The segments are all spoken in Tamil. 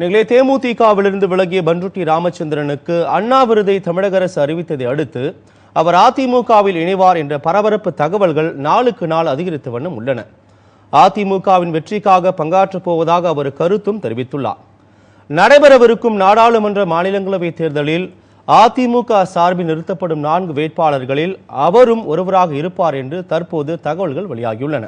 நிகழே தேமுதிகவிலிருந்து விலகிய பன்ருட்டி ராமச்சந்திரனுக்கு அண்ணா விருதை தமிழக அரசு அறிவித்ததை அடுத்து அவர் அதிமுகவில் இணைவார் என்ற பரபரப்பு தகவல்கள் நாளுக்கு நாள் அதிகரித்து வண்ணம் உள்ளன. அதிமுகவின் வெற்றிக்காக பங்காற்றப் போவதாக அவர் கருத்தும் தெரிவித்துள்ளார். நடைபெறவிருக்கும் நாடாளுமன்ற மாநிலங்களவை தேர்தலில் அதிமுக சார்பில் நிறுத்தப்படும் நான்கு வேட்பாளர்களில் அவரும் ஒருவராக இருப்பார் என்று தற்போது தகவல்கள் வெளியாகியுள்ளன.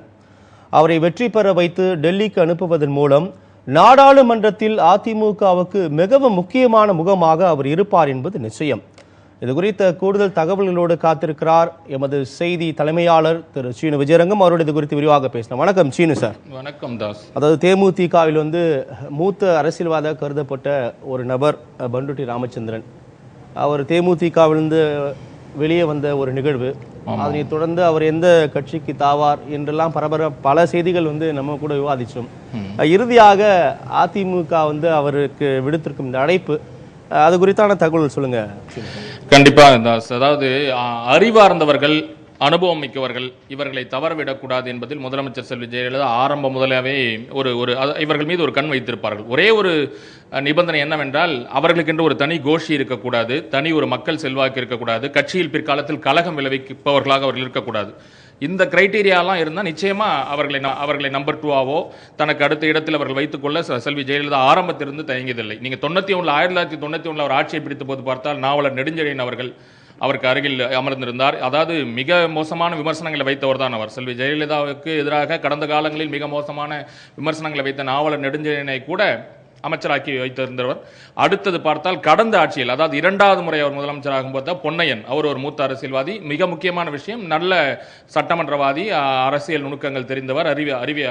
அவரை வெற்றி பெற வைத்து டெல்லிக்கு அனுப்புவதன் மூலம் நாடாளுமன்றத்தில் அதிமுகவுக்கு மிகவும் முக்கியமான முகமாக அவர் இருப்பார் என்பது நிச்சயம். இது குறித்த கூடுதல் தகவல்களோடு காத்திருக்கிறார் எமது செய்தி தலைமையாளர் திரு சீனு விஜயரங்கம். அவரோடு இது குறித்து விரிவாக பேசலாம். வணக்கம் சீனு சார். வணக்கம் தாஸ். அதாவது தேமுதிகவில் வந்து மூத்த அரசியல்வாத கருதப்பட்ட ஒரு நபர் பண்டுட்டி ராமச்சந்திரன். அவர் தேமுதிகவிலிருந்து வெளியே வந்த ஒரு நிகழ்வு. அதனைத் தொடர்ந்து அவர் எந்த கட்சிக்கு தாவார் என்றெல்லாம் பரபர பல செய்திகள் வந்து நம்ம கூட விவாதிச்சோம். இறுதியாக அதிமுக வந்து அவருக்கு விடுத்திருக்கும் இந்த அழைப்பு அது குறித்தான தகவல் சொல்லுங்க. கண்டிப்பா தாஸ் அதாவது அறிவார்ந்தவர்கள் அனுபவம் மிக்கவர்கள் இவர்களை தவறவிடக்கூடாது என்பதில் முதலமைச்சர் செல்வி ஜெயலலிதா ஆரம்ப முதலாவே ஒரு ஒரு இவர்கள் மீது ஒரு கண் வைத்திருப்பார்கள். ஒரே ஒரு நிபந்தனை என்னவென்றால் அவர்களுக்கென்று ஒரு தனி கோஷி இருக்கக்கூடாது தனி ஒரு மக்கள் செல்வாக்கு இருக்கக்கூடாது கட்சியில் பிற்காலத்தில் கலகம் விளைவிப்பவர்களாக அவர்கள் இருக்கக்கூடாது. இந்த கிரைட்டீரியாலாம் இருந்தால் நிச்சயமாக அவர்களை ந- அவர்களை நம்பர் டூவாவோ தனக்கு அடுத்த இடத்தில் அவர்கள் வைத்துக்கொள்ள செல்வி ஜெயலலிதா ஆரம்பத்திலிருந்து தயங்கியதில்லை. நீங்கள் தொண்ணூற்றி ஒன்று ஆயிரத்தி தொள்ளாயிரத்தி தொண்ணூற்றி ஒன்றில் அவர் ஆட்சியை பிடித்த போது பார்த்தால் நாவலர் நெடுஞ்செழியன் அவர்கள் அவருக்கு அருகில் அமர்ந்திருந்தார். அதாவது மிக மோசமான விமர்சனங்களை வைத்தவர் தான் அவர். செல்வி ஜெயலலிதாவுக்கு எதிராக கடந்த காலங்களில் மிக மோசமான விமர்சனங்களை வைத்த நாவலர் நெடுஞ்செழியனை கூட அமைச்சராக்கி வைத்திருந்தவர். அடுத்தது பார்த்தால் கடந்த ஆட்சியில் அதாவது இரண்டாவது முறை அவர் முதலமைச்சராகும் போது பொன்னையன் அவர் ஒரு மூத்த அரசியல்வாதி. மிக முக்கியமான விஷயம் நல்ல சட்டமன்றவாதி அரசியல் நுணுக்கங்கள் தெரிந்தவர் அறிவு அறிவு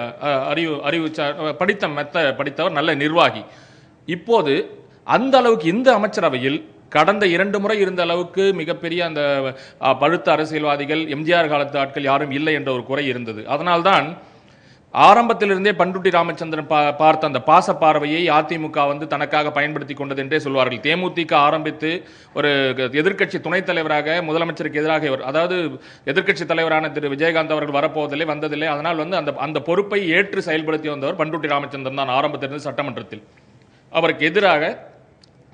அறிவு அறிவு படித்த மெத்த படித்தவர் நல்ல நிர்வாகி. இப்போது அந்த அளவுக்கு இந்த அமைச்சரவையில் கடந்த இரண்டு முறை இருந்த அளவுக்கு மிகப்பெரிய அந்த பழுத்த அரசியல்வாதிகள் எம்ஜிஆர் காலத்து ஆட்கள் யாரும் இல்லை என்ற ஒரு குறை இருந்தது. அதனால்தான் ஆரம்பத்திலிருந்தே பண்டுட்டி ராமச்சந்திரன் பா- பார்த்த அந்த பாச பார்வையை அதிமுக வந்து தனக்காக பயன்படுத்தி கொண்டது என்றே சொல்வார்கள். தேமுதிக ஆரம்பித்து ஒரு எதிர்க்கட்சி துணைத் தலைவராக முதலமைச்சருக்கு எதிராக இவர் அதாவது எதிர்க்கட்சி தலைவரான திரு விஜயகாந்த் அவர்கள் வரப்போவதில்லை வந்ததில்லை. அதனால் வந்து அந்த அந்த பொறுப்பை ஏற்று செயல்படுத்தி வந்தவர் பண்டுட்டி ராமச்சந்திரன் தான் ஆரம்பத்திலிருந்து சட்டமன்றத்தில். அவருக்கு எதிராக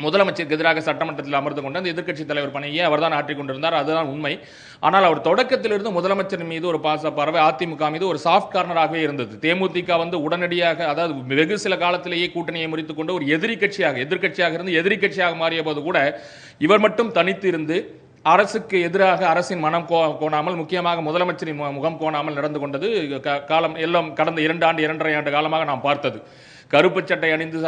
முதலமைச்சருக்கு எதிராக சட்டமன்றத்தில் அமர்ந்து கொண்டு அந்த எதிர்க்கட்சி தலைவர் பணியை அவர்தான் ஆற்றிக் கொண்டிருந்தார். அதுதான் உண்மை. ஆனால் அவர் தொடக்கத்திலிருந்து முதலமைச்சர் மீது ஒரு பாச பார்வை அதிமுக மீது ஒரு சாஃப்ட் கார்னராகவே இருந்தது. தேமுதிக வந்து உடனடியாக அதாவது வெகு சில காலத்திலேயே கூட்டணியை முறித்துக் கொண்டு ஒரு எதிரி கட்சியாக எதிர்க்கட்சியாக இருந்து எதிர்க்கட்சியாக மாறிய போது கூட இவர் மட்டும் தனித்து இருந்து அரசுக்கு எதிராக அரசின் மனம் கோ கோணாமல் முக்கியமாக முதலமைச்சரின் முகம் கோணாமல் நடந்து கொண்டது. க- காலம் எல்லாம் கடந்த இரண்டு ஆண்டு இரண்டரை ஆண்டு காலமாக நாம் பார்த்தது. கருப்பு சட்டை அணிந்து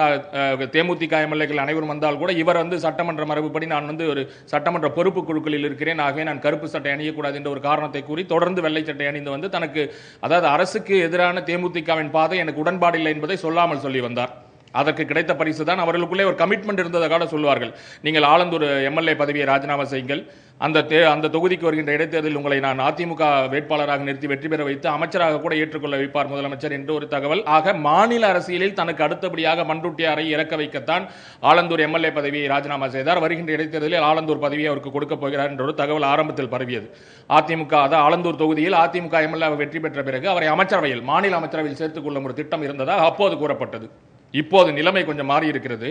தேமுதிக எம்எல்ஏக்கள் அனைவரும் வந்தால் கூட இவர் வந்து சட்டமன்ற மரபுப்படி நான் வந்து ஒரு சட்டமன்ற பொறுப்பு குழுக்களில் இருக்கிறேன். ஆகவே நான் கருப்பு சட்டை அணியக்கூடாது என்ற ஒரு காரணத்தை கூறி தொடர்ந்து வெள்ளை சட்டை அணிந்து வந்து தனக்கு அதாவது அரசுக்கு எதிரான தேமுதிகவின் பாதை எனக்கு உடன்பாடில்லை என்பதை சொல்லாமல் சொல்லி வந்தார். அதற்கு கிடைத்த பரிசு தான் அவர்களுக்குள்ளே ஒரு கமிட்மெண்ட் இருந்ததாக சொல்வார்கள். நீங்கள் ஆலந்தூர் எம்எல்ஏ பதவியை ராஜினாமா செய்யுங்கள். அந்த தே அந்த தொகுதிக்கு வருகின்ற இடைத்தேர்தலில் உங்களை நான் அதிமுக வேட்பாளராக நிறுத்தி வெற்றி பெற வைத்து அமைச்சராக கூட ஏற்றுக்கொள்ள வைப்பார் முதலமைச்சர் என்று ஒரு தகவல். ஆக மாநில அரசியலில் தனக்கு அடுத்தபடியாக மண்ருட்டியாரை இறக்க வைக்கத்தான் ஆலந்தூர் எம்எல்ஏ பதவியை ராஜினாமா செய்தார். வருகின்ற இடைத்தேர்தலில் ஆலந்தூர் பதவியை அவருக்கு கொடுக்க போகிறார் என்ற ஒரு தகவல் ஆரம்பத்தில் பரவியது. அதிமுக அதாவது ஆலந்தூர் தொகுதியில் அதிமுக எம்எல்ஏ வெற்றி பெற்ற பிறகு அவரை அமைச்சரவையில் மாநில அமைச்சரவையில் சேர்த்துக் கொள்ளும் ஒரு திட்டம் இருந்ததாக அப்போது கூறப்பட்டது. இப்போது நிலைமை கொஞ்சம் மாறி இருக்கிறது.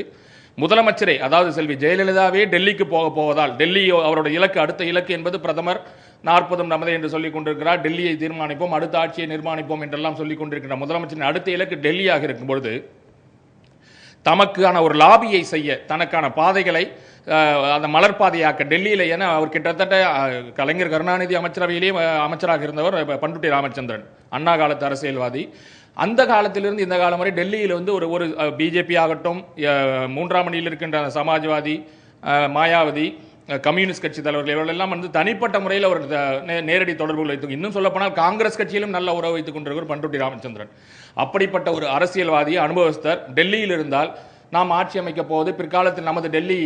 முதலமைச்சரே அதாவது செல்வி ஜெயலலிதாவே டெல்லிக்கு போக போவதால் டெல்லி அவரோட இலக்கு அடுத்த இலக்கு என்பது பிரதமர் நாற்பதும் நமதே என்று சொல்லிக் கொண்டிருக்கிறார். டெல்லியை தீர்மானிப்போம் அடுத்த ஆட்சியை நிர்மாணிப்போம் என்றெல்லாம் சொல்லிக் கொண்டிருக்கிற முதலமைச்சரின் அடுத்த இலக்கு டெல்லியாக இருக்கும் பொழுது தமக்கான ஒரு லாபியை செய்ய தனக்கான பாதைகளை அந்த மலர் பாதையாக்க டெல்லியில் என அவர் கிட்டத்தட்ட கலைஞர் கருணாநிதி அமைச்சரவையிலேயே அமைச்சராக இருந்தவர் பண்டுட்டி ராமச்சந்திரன் அண்ணா காலத்து அரசியல்வாதி. அந்த காலத்திலிருந்து இந்த காலம் வரை டெல்லியில் வந்து ஒரு ஒரு பிஜேபி ஆகட்டும் மூன்றாம் அணியில் இருக்கின்ற சமாஜ்வாதி மாயாவதி கம்யூனிஸ்ட் கட்சி தலைவர்கள் இவர்களெல்லாம் வந்து தனிப்பட்ட முறையில் அவர் நே- நேரடி தொடர்புகள் வைத்து இன்னும் சொல்லப்போனால் காங்கிரஸ் கட்சியிலும் நல்ல உறவு வைத்துக் கொண்டிருக்கிறார் பண்ருட்டி ராமச்சந்திரன். அப்படிப்பட்ட ஒரு அரசியல்வாதி அனுபவஸ்தர் டெல்லியில் இருந்தால் நாம் ஆட்சி அமைக்க போவது பிற்காலத்தில் நமது டெல்லி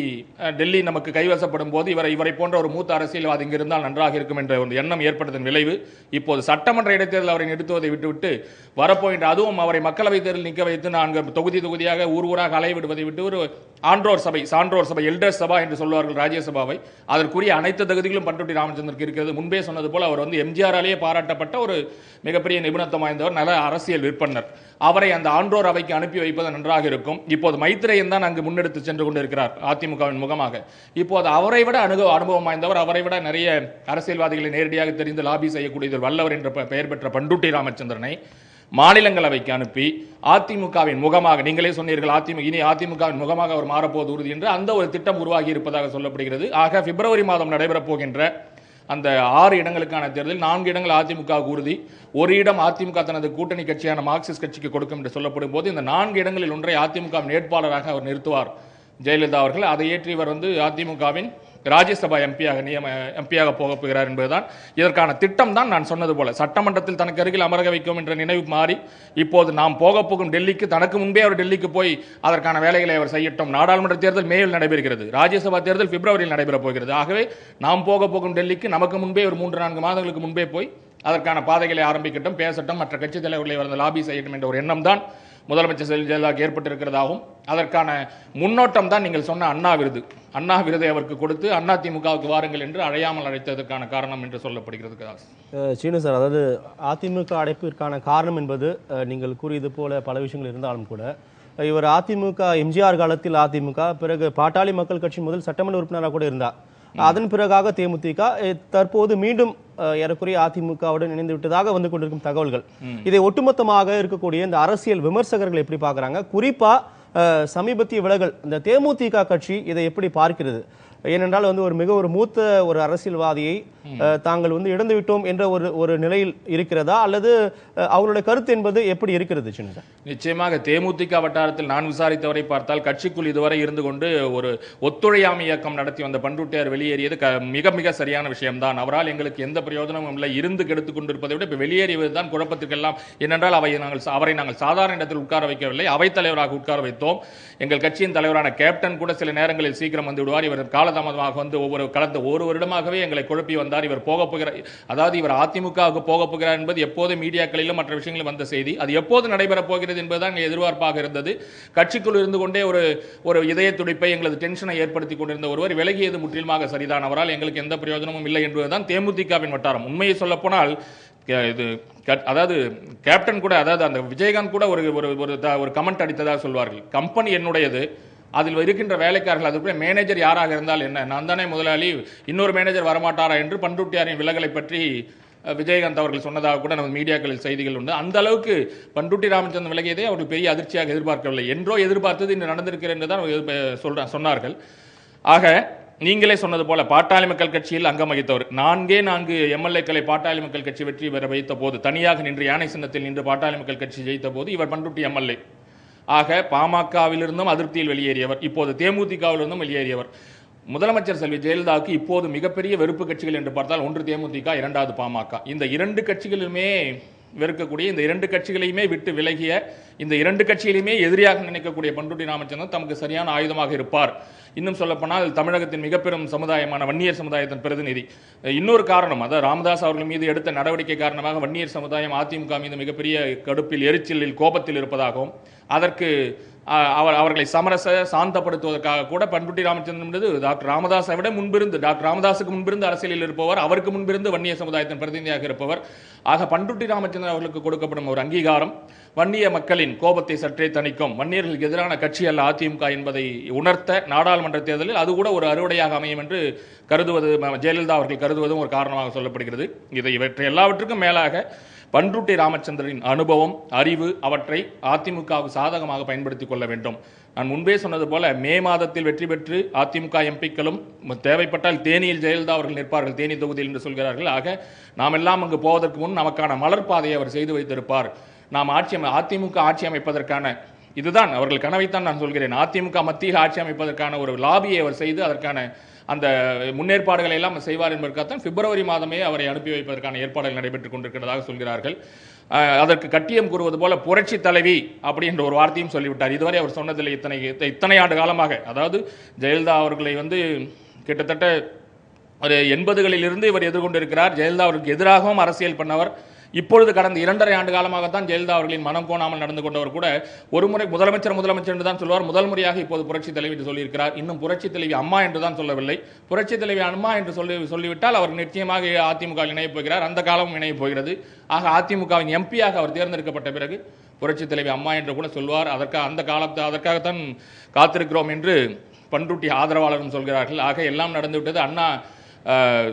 டெல்லி நமக்கு கைவசப்படும் போது இவரை இவரை போன்ற ஒரு மூத்த அரசியல்வாதி இங்கு இருந்தால் நன்றாக இருக்கும் என்ற ஒரு எண்ணம் ஏற்பட்டதன் விளைவு. இப்போது சட்டமன்ற இடைத்தேர்தல் அவரை நிறுத்துவதை விட்டுவிட்டு வரப்போகின்ற அதுவும் அவரை மக்களவைத் தேர்தல் நிற்க வைத்து நான்கு தொகுதி தொகுதியாக ஊர் ஊராக அலைவிடுவதை விட்டு ஒரு ஆன்றோர் சபை சான்றோர் சபை எல்டர்ஸ் சபா என்று சொல்வார்கள் ராஜ்யசபாவை. அதற்குரிய அனைத்து தகுதிகளும் பண்டுட்டி ராமச்சந்திரனுக்கு இருக்கிறது. முன்பே சொன்னது போல் அவர் வந்து எம்ஜிஆராலேயே பாராட்டப்பட்ட ஒரு மிகப்பெரிய நிபுணத்துவம் வாய்ந்தவர் நல்ல அரசியல் விற்பனர் அவரை அந்த ஆன்றோர் அவைக்கு அனுப்பி வைப்பது நன்றாக இருக்கும். இப்போது மைத்திரையன் தான் அங்கு முன்னெடுத்து சென்று கொண்டிருக்கிறார் அதிமுகவின் முகமாக. இப்போது அவரை விட அனுக அனுபவம் வாய்ந்தவர் அவரை விட நிறைய அரசியல்வாதிகளை நேரடியாக தெரிந்து லாபி செய்யக்கூடியது வல்லவர் என்ற பெயர் பெற்ற பண்டூட்டி ராமச்சந்திரனை மாநிலங்களவைக்கு அனுப்பி அதிமுகவின் முகமாக நீங்களே சொன்னீர்கள் அதிமுக இனி அதிமுகவின் முகமாக அவர் மாறப்போவது உறுதி என்று அந்த ஒரு திட்டம் உருவாகி இருப்பதாக சொல்லப்படுகிறது. ஆக பிப்ரவரி மாதம் நடைபெறப் போகின்ற அந்த ஆறு இடங்களுக்கான தேர்தலில் நான்கு இடங்கள் அதிமுக உறுதி ஒரு இடம் அதிமுக தனது கூட்டணி கட்சியான மார்க்சிஸ்ட் கட்சிக்கு கொடுக்கும் என்று சொல்லப்படும் போது இந்த நான்கு இடங்களில் ஒன்றை அதிமுக வேட்பாளராக அவர் நிறுத்துவார். ஜெயலலிதா அவர்கள் அதை ஏற்றி இவர் வந்து அதிமுகவின் ராஜ்யசபா எம்பியாக நியம எம்பியாக போகப் போகிறார் என்பதுதான் இதற்கான திட்டம் தான் நான் சொன்னது போல. சட்டமன்றத்தில் தனக்கு அருகில் அமரக வைக்கும் என்ற நினைவு மாறி இப்போது நாம் போகப் போகும் டெல்லிக்கு தனக்கு முன்பே அவர் டெல்லிக்கு போய் அதற்கான வேலைகளை அவர் செய்யட்டும். நாடாளுமன்ற தேர்தல் மேயில் நடைபெறுகிறது. ராஜ்யசபா தேர்தல் பிப்ரவரியில் நடைபெறப் போகிறது. ஆகவே நாம் போக போகும் டெல்லிக்கு நமக்கு முன்பே ஒரு மூன்று நான்கு மாதங்களுக்கு முன்பே போய் அதற்கான பாதைகளை ஆரம்பிக்கட்டும் பேசட்டும் மற்ற கட்சித் தலைவர்களை வந்து லாபி செய்யட்டும் என்ற ஒரு எண்ணம் தான் முதலமைச்சர் செல்வி ஜெயலலிதாவுக்கு ஏற்பட்டிருக்கிறதாகவும் அதற்கான முன்னோட்டம் தான் நீங்கள் சொன்ன அண்ணா விருது. அண்ணா விருதை அவருக்கு கொடுத்து அண்ணா திமுகவுக்கு வாருங்கள் என்று அழையாமல் அழைத்ததற்கான காரணம் என்று சொல்லப்படுகிறது சீனு சார் அதாவது அதிமுக அடைப்பிற்கான காரணம் என்பது நீங்கள் கூறியது போல பல விஷயங்கள் இருந்தாலும் கூட இவர் அதிமுக எம்ஜிஆர் காலத்தில் அதிமுக பிறகு பாட்டாளி மக்கள் கட்சி முதல் சட்டமன்ற உறுப்பினராக கூட இருந்தார். அதன் பிறகாக தேமுதிக தற்போது மீண்டும் ஏறக்குறைய அதிமுகவுடன் இணைந்து விட்டதாக வந்து கொண்டிருக்கும் தகவல்கள். இதை ஒட்டுமொத்தமாக இருக்கக்கூடிய இந்த அரசியல் விமர்சகர்கள் எப்படி பார்க்கறாங்க? குறிப்பா அஹ், சமீபத்திய விலகல். இந்த தேமுதிக கட்சி இதை எப்படி பார்க்கிறது? ஏனென்றால் வந்து ஒரு மிக ஒரு மூத்த ஒரு அரசியல்வாதியை தாங்கள் வந்து இழந்து விட்டோம் என்ற ஒரு ஒரு நிலையில் இருக்கிறதா? அல்லது அஹ், அவர்களுடைய கருத்து என்பது எப்படி இருக்கிறது சின்ன நிச்சயமாக தேமுதிக வட்டாரத்தில் நான் விசாரித்தவரை பார்த்தால் கட்சிக்குள் இதுவரை இருந்து கொண்டு ஒரு ஒத்துழையாமை இயக்கம் நடத்தி வந்த பண்ருட்டியார் வெளியேறியது க- மிக மிக சரியான விஷயம்தான். அவரால் எங்களுக்கு எந்த பிரயோஜனமும் இல்லை. இருந்து கெடுத்துக் கொண்டிருப்பதை விட இப்போ வெளியேறியது தான் குழப்பத்திற்கெல்லாம். ஏனென்றால் அவை நாங்கள் அவரை நாங்கள் சாதாரண இடத்தில் உட்கார வைக்கவில்லை. அவைத்தலைவராக உட்கார வைத்து வைத்தோம் எங்கள் கட்சியின் தலைவரான கேப்டன் கூட சில நேரங்களில் சீக்கிரம் வந்து விடுவார். இவர் காலதாமதமாக வந்து ஒவ்வொரு கடந்த ஒரு வருடமாகவே எங்களை குழப்பி வந்தார். இவர் போக போகிறார். அதாவது இவர் அதிமுகவுக்கு போக போகிறார் என்பது எப்போது மீடியாக்களிலும் மற்ற விஷயங்களிலும் வந்த செய்தி. அது எப்போது நடைபெறப் போகிறது என்பதுதான் எங்கள் எதிர்பார்ப்பாக இருந்தது. கட்சிக்குள் இருந்து கொண்டே ஒரு ஒரு இதய துடிப்பை எங்களது டென்ஷனை ஏற்படுத்தி கொண்டிருந்த ஒருவர் விலகியது முற்றிலுமாக சரிதான். அவரால் எங்களுக்கு எந்த பிரயோஜனமும் இல்லை என்பதுதான் தேமுதிகவின் வட்டாரம். உண்மையை சொல்லப்போனால் இது அதாவது கேப்டன் கூட அதாவது அந்த விஜயகாந்த் கூட ஒரு ஒரு ஒரு த- ஒரு கமெண்ட் அடித்ததாக சொல்வார்கள். கம்பெனி என்னுடையது அதில் இருக்கின்ற வேலைக்காரர்கள் அதுக்குள்ள மேனேஜர் யாராக இருந்தால் என்ன? நான் தானே முதலாளி இன்னொரு மேனேஜர் வரமாட்டாரா என்று பண்ருட்டியாரின் விலகலை பற்றி விஜயகாந்த் அவர்கள் சொன்னதாக கூட நமது மீடியாக்களில் செய்திகள் உண்டு. அந்த அளவுக்கு பண்ருட்டி ராமச்சந்திரன் விலகியதை அவர்கள் பெரிய அதிர்ச்சியாக எதிர்பார்க்கவில்லை. என்றோ எதிர்பார்த்தது இன்று நடந்திருக்கிறது என்று தான் சொல்கிறேன் சொன்னார்கள். ஆக நீங்களே சொன்னது போல பாட்டாளி மக்கள் கட்சியில் அங்கம் வகித்தவர். நான்கே நான்கு எம்எல்ஏக்களை பாட்டாளி மக்கள் கட்சி வெற்றி பெற வைத்த போது தனியாக நின்று யானை சின்னத்தில் நின்று பாட்டாளி மக்கள் கட்சி ஜெயித்த போது இவர் பண்ருட்டி எம்எல்ஏ. ஆக பாமகவிலிருந்தும் அதிருப்தியில் வெளியேறியவர். இப்போது தேமுதிகவிலிருந்தும் வெளியேறியவர். முதலமைச்சர் செல்வி ஜெயலலிதாவுக்கு இப்போது மிகப்பெரிய வெறுப்பு கட்சிகள் என்று பார்த்தால் ஒன்று தேமுதிக இரண்டாவது பாமக. இந்த இரண்டு கட்சிகளுமே வெறுக்கக்கூடிய இந்த இரண்டு கட்சிகளையுமே விட்டு விலகிய இந்த இரண்டு கட்சிகளையுமே எதிரியாக நினைக்கக்கூடிய பண்ருட்டி ராமச்சந்திரன் தமக்கு சரியான ஆயுதமாக இருப்பார். இன்னும் சொல்லப்போனால் தமிழகத்தின் மிக பெரும் சமுதாயமான வன்னியர் சமுதாயத்தின் பிரதிநிதி. இன்னொரு காரணம் அதாவது ராமதாஸ் அவர்கள் மீது எடுத்த நடவடிக்கை காரணமாக வன்னியர் சமுதாயம் அதிமுக மீது மிகப்பெரிய கடுப்பில் எரிச்சலில் கோபத்தில் இருப்பதாகவும் அதற்கு அவர் அவர்களை சமரச சாந்தப்படுத்துவதற்காக கூட பண்ருட்டி ராமச்சந்திரன் என்பது டாக்டர் ராமதாஸை விட முன்பிருந்து டாக்டர் ராமதாஸுக்கு முன்பிருந்து அரசியலில் இருப்பவர் அவருக்கு முன்பிருந்து வன்னிய சமுதாயத்தின் பிரதிநிதியாக இருப்பவர். ஆக பண்ருட்டி ராமச்சந்திரன் அவர்களுக்கு கொடுக்கப்படும் ஒரு அங்கீகாரம் வன்னிய மக்களின் கோபத்தை சற்றே தணிக்கும் வன்னியர்களுக்கு எதிரான கட்சி அல்ல அதிமுக என்பதை உணர்த்த நாடாளுமன்ற தேர்தலில் அது கூட ஒரு அறுவடையாக அமையும் என்று கருதுவது ம- ஜெயலலிதா அவர்கள் கருதுவதும் ஒரு காரணமாக சொல்லப்படுகிறது. இதை இவற்றை எல்லாவற்றுக்கும் மேலாக பன்ருட்டி ராமச்சந்திரனின் அனுபவம் அறிவு அவற்றை அதிமுகவுக்கு சாதகமாக பயன்படுத்திக் கொள்ள வேண்டும். நான் முன்பே சொன்னது போல மே மாதத்தில் வெற்றி பெற்று அதிமுக எம்பிக்களும் தேவைப்பட்டால் தேனியில் ஜெயலலிதா அவர்கள் நிற்பார்கள். தேனி தொகுதியில் என்று சொல்கிறார்கள். ஆக நாம் எல்லாம் அங்கு போவதற்கு முன் நமக்கான மலர்பாதையை அவர் செய்து வைத்திருப்பார். நாம் ஆட்சி அமை- அதிமுக ஆட்சி அமைப்பதற்கான இதுதான் அவர்கள் கனவைத்தான் நான் சொல்கிறேன். அதிமுக மத்தியில் ஆட்சி அமைப்பதற்கான ஒரு லாபியை அவர் செய்து அதற்கான அந்த முன்னேற்பாடுகளை எல்லாம் செய்வார் என்பதற்காகத்தான் பிப்ரவரி மாதமே அவரை அனுப்பி வைப்பதற்கான ஏற்பாடுகள் நடைபெற்றுக் கொண்டிருக்கிறதாக சொல்கிறார்கள். அதற்கு கட்டியம் கூறுவது போல புரட்சி தலைவி அப்படின்ற ஒரு வார்த்தையும் சொல்லிவிட்டார். இதுவரை அவர் சொன்னதில்லை. இத்தனை இத்தனை ஆண்டு காலமாக அதாவது ஜெயலலிதா அவர்களை வந்து கிட்டத்தட்ட ஒரு எண்பதுகளில் இருந்து இவர் எதிர்கொண்டிருக்கிறார். ஜெயலலிதா அவருக்கு எதிராகவும் அரசியல் பண்ணவர். இப்பொழுது கடந்த இரண்டரை ஆண்டு காலமாகத்தான் ஜெயலலிதா அவர்களின் மனம் கோணாமல் நடந்து கொண்டவர் கூட ஒரு முறை முதலமைச்சர் முதலமைச்சர் என்று தான் சொல்வார் முதல் முறையாக இப்போது புரட்சி தலைவி என்று சொல்லியிருக்கிறார். இன்னும் புரட்சி தலைவி அம்மா என்று தான் சொல்லவில்லை. புரட்சி தலைவி அம்மா என்று சொல்லி சொல்லிவிட்டால் அவர் நிச்சயமாக அதிமுக இணையப் போகிறார். அந்த காலமும் இணையப் போகிறது. ஆக அதிமுகவின் எம்பியாக அவர் தேர்ந்தெடுக்கப்பட்ட பிறகு புரட்சி தலைவி அம்மா என்று கூட சொல்வார். அதற்காக அந்த காலத்தை அதற்காகத்தான் காத்திருக்கிறோம் என்று பண்ருட்டி ஆதரவாளரும் சொல்கிறார்கள். ஆக எல்லாம் நடந்துவிட்டது. அண்ணா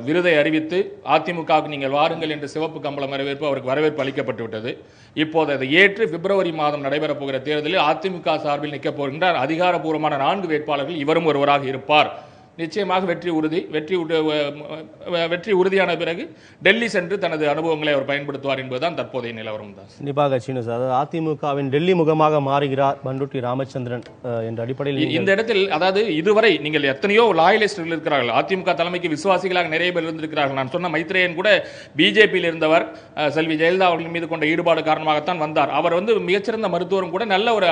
விருதை அறிவித்து அதிமுகவுக்கு நீங்கள் வாருங்கள் என்று சிவப்பு கம்பளம் வரவேற்பு அவருக்கு வரவேற்பு அளிக்கப்பட்டு விட்டது. இப்போது அதை ஏற்று பிப்ரவரி மாதம் நடைபெறப் போகிற தேர்தலில் அதிமுக சார்பில் நிற்கப் போகின்றார். அதிகாரப்பூர்வமான நான்கு வேட்பாளர்கள் இவரும் ஒருவராக இருப்பார். நிச்சயமாக வெற்றி உறுதி வெற்றி வெற்றி உறுதியான பிறகு டெல்லி சென்று தனது அனுபவங்களை அவர் பயன்படுத்துவார் என்பதுதான் தற்போதைய நிலவரம் தான். கண்டிப்பாக சீனு சார். அதாவது அதிமுகவின் டெல்லி முகமாக மாறுகிறார் பண்ருட்டி ராமச்சந்திரன் என்ற அடிப்படையில் இந்த இடத்தில் அதாவது இதுவரை நீங்கள் எத்தனையோ லாயலிஸ்டர்கள் இருக்கிறார்கள். அதிமுக தலைமைக்கு விசுவாசிகளாக நிறைய பேர் இருந்திருக்கிறார்கள். நான் சொன்ன மைத்ரேயன் கூட பிஜேபியில் இருந்தவர் செல்வி ஜெயலலிதா அவர்கள் மீது கொண்ட ஈடுபாடு காரணமாகத்தான் வந்தார். அவர் வந்து மிகச்சிறந்த மருத்துவரும் கூட நல்ல ஒரு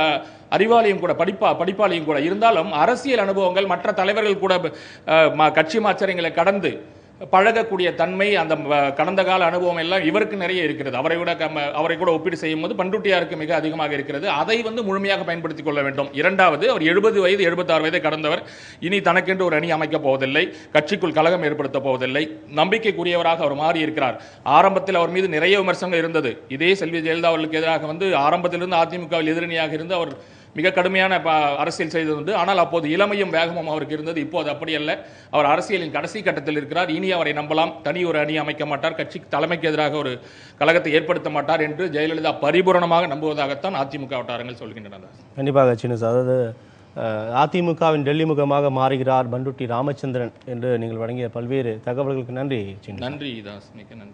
அறிவாலயம் அறிவாளியும் கூட படிப்பா படிப்பாளியும் கூட. இருந்தாலும் அரசியல் அனுபவங்கள் மற்ற தலைவர்கள் கூட கட்சி மாச்சரியங்களை கடந்து பழகக்கூடிய தன்மை அந்த கடந்த கால அனுபவம் எல்லாம் இவருக்கு நிறைய இருக்கிறது. அவரை விட கம்ம- அவரை கூட ஒப்பீடு செய்யும் போது பண்ருட்டியாருக்கு மிக அதிகமாக இருக்கிறது. அதை வந்து முழுமையாக பயன்படுத்திக் கொள்ள வேண்டும். இரண்டாவது அவர் எழுபது வயது எழுபத்தாறு வயதை கடந்தவர். இனி தனக்கென்று ஒரு அணி அமைக்கப் போவதில்லை. கட்சிக்குள் கழகம் ஏற்படுத்தப் போவதில்லை. நம்பிக்கைக்குரியவராக அவர் மாறி இருக்கிறார் ஆரம்பத்தில் அவர் மீது நிறைய விமர்சனங்கள் இருந்தது. இதே செல்வி ஜெயலலிதா அவர்களுக்கு எதிராக வந்து ஆரம்பத்திலிருந்து அதிமுகவில் எதிரணியாக இருந்து அவர் மிக கடுமையான அரசியல் செய்தது ஆனால் அப்போது இளமையும் வேகமும் அவருக்கு இருந்தது. இப்போது அப்படி அல்ல. அவர் அரசியலின் கடைசி கட்டத்தில் இருக்கிறார். இனி அவரை நம்பலாம். தனி ஒரு அணி அமைக்க மாட்டார். கட்சி தலைமைக்கு எதிராக ஒரு கழகத்தை ஏற்படுத்த மாட்டார் என்று ஜெயலலிதா பரிபூரணமாக நம்புவதாகத்தான் அதிமுக வட்டாரங்கள் சொல்கின்றன. கண்டிப்பாக சீனு சார் அதாவது அதிமுகவின் டெல்லி முகமாக மாறுகிறார் பண்ருட்டி ராமச்சந்திரன் என்று நீங்கள் வழங்கிய பல்வேறு தகவல்களுக்கு நன்றி நன்றி தாஸ். மிக்க நன்றி.